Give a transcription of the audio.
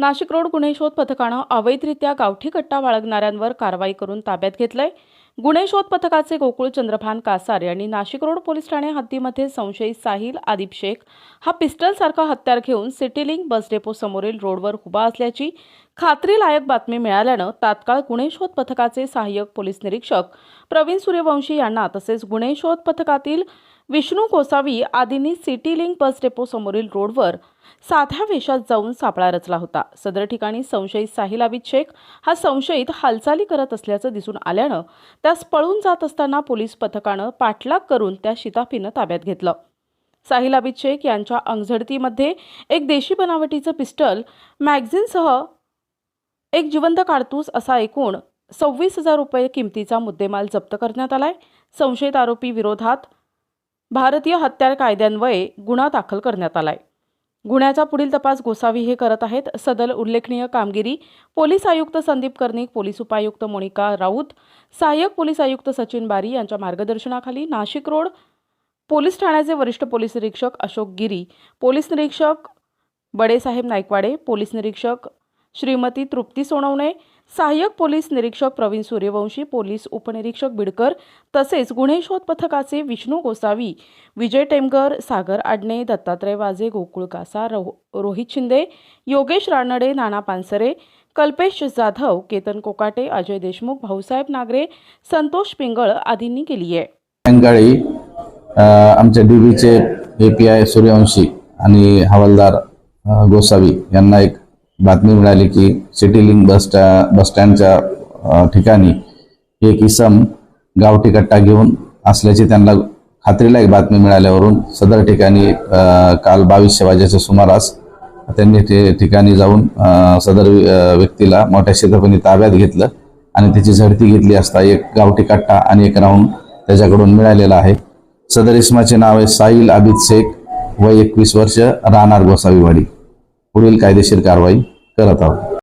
Nashik road गुन्हे शोध पथकानं अवैधरित्या गावठी कट्टा बाळगणाऱ्यांवर कारवाई करून ताब्यात घेतलंय. गुन्हे शोध पथकाचे गोकुळ चंद्रभान कासार यांनी नाशिक रोड पोलीस ठाणे हद्दीमध्ये संशयित साहिल आदिब शेख हा पिस्टलसारखा हत्यार घेऊन सिटीलिंक बस डेपो समोरील रोडवर उभा असल्याची खात्रीलायक बातमी मिळाल्यानं तात्काळ गुन्हे शोध पथकाचे सहाय्यक पोलीस निरीक्षक प्रवीण सूर्यवंशी यांना तसेच गुन्हे शोध पथकातील विष्णू गोसावी आदींनी सिटी लिंक बस डेपो समोरील रोडवर साध्या वेशात जाऊन सापळा रचला होता. सदर ठिकाणी संशयित साहिल आबिद शेख हा संशयित हालचाली करत असल्याचं दिसून आल्यानं त्यास पळून जात असताना पोलीस पथकानं पाठलाग करून त्या शिताफीनं ताब्यात घेतलं. साहिल आबिद शेख यांच्या अंगझडतीमध्ये एक देशी बनावटीचं पिस्टल मॅगझिनसह एक जिवंत काडतूस असा एकूण सव्वीस हजार रुपये किमतीचा मुद्देमाल जप्त करण्यात आलाय. संशयित आरोपी विरोधात भारतीय हत्यार कायद्यान्वये गुन्हा दाखल करण्यात आलाय. गुन्ह्याचा पुढील तपास गोसावी हे करत आहेत. सदर उल्लेखनीय कामगिरी पोलीस आयुक्त संदीप कर्णिक पोलीस उपायुक्त मोनिका राऊत सहाय्यक पोलीस आयुक्त सचिन बारी यांच्या मार्गदर्शनाखाली नाशिक रोड पोलीस ठाण्याचे वरिष्ठ पोलीस निरीक्षक अशोक गिरी पोलीस निरीक्षक बडेसाहेब नायकवाडे पोलीस निरीक्षक श्रीमती तृप्ती सोनवणे सहाय्यक पोलीस निरीक्षक प्रवीण सूर्यवंशी पोलीस उपनिरीक्षक बिडकर तसेच गुन्हे शोध पथकाचे विष्णू गोसावी विजय टेमगर सागर आडणे दत्तात्रय वाजे गोकुळ कासा रो रोहित शिंदे योगेश रानडे नाना पानसरे कल्पेश जाधव केतन कोकाटे अजय देशमुख भाऊसाहेब नागरे संतोष पिंगळ आदींनी केली आहे. सायंकाळी आमच्या डीबीचे ए पी आय सूर्यवंशी आणि हवालदार गोसावी यांना एक बातमी मिळाली की सिटी लिंक बस बस स्टँडच्या ठिकाणी एक इसम गावठी कट्टा घेऊन असल्याची त्यांना खात्रीला एक बातमी मिळाल्यावरून सदर ठिकाणी काल बावीसशे वाजेच्या सुमारास त्यांनी ते ठिकाणी जाऊन सदर व्यक्तीला मोठ्या शेतपणी ताब्यात घेतलं आणि त्याची झडती घेतली असता एक गावठी कट्टा आणि एक राऊंड त्याच्याकडून मिळालेला आहे. सदर इसमाचे नाव आहे साहिल आबिद शेख व एकवीस वर्ष राहणार गोसावीवाडी. पुढील कायदेशीर कारवाई करत आहोत.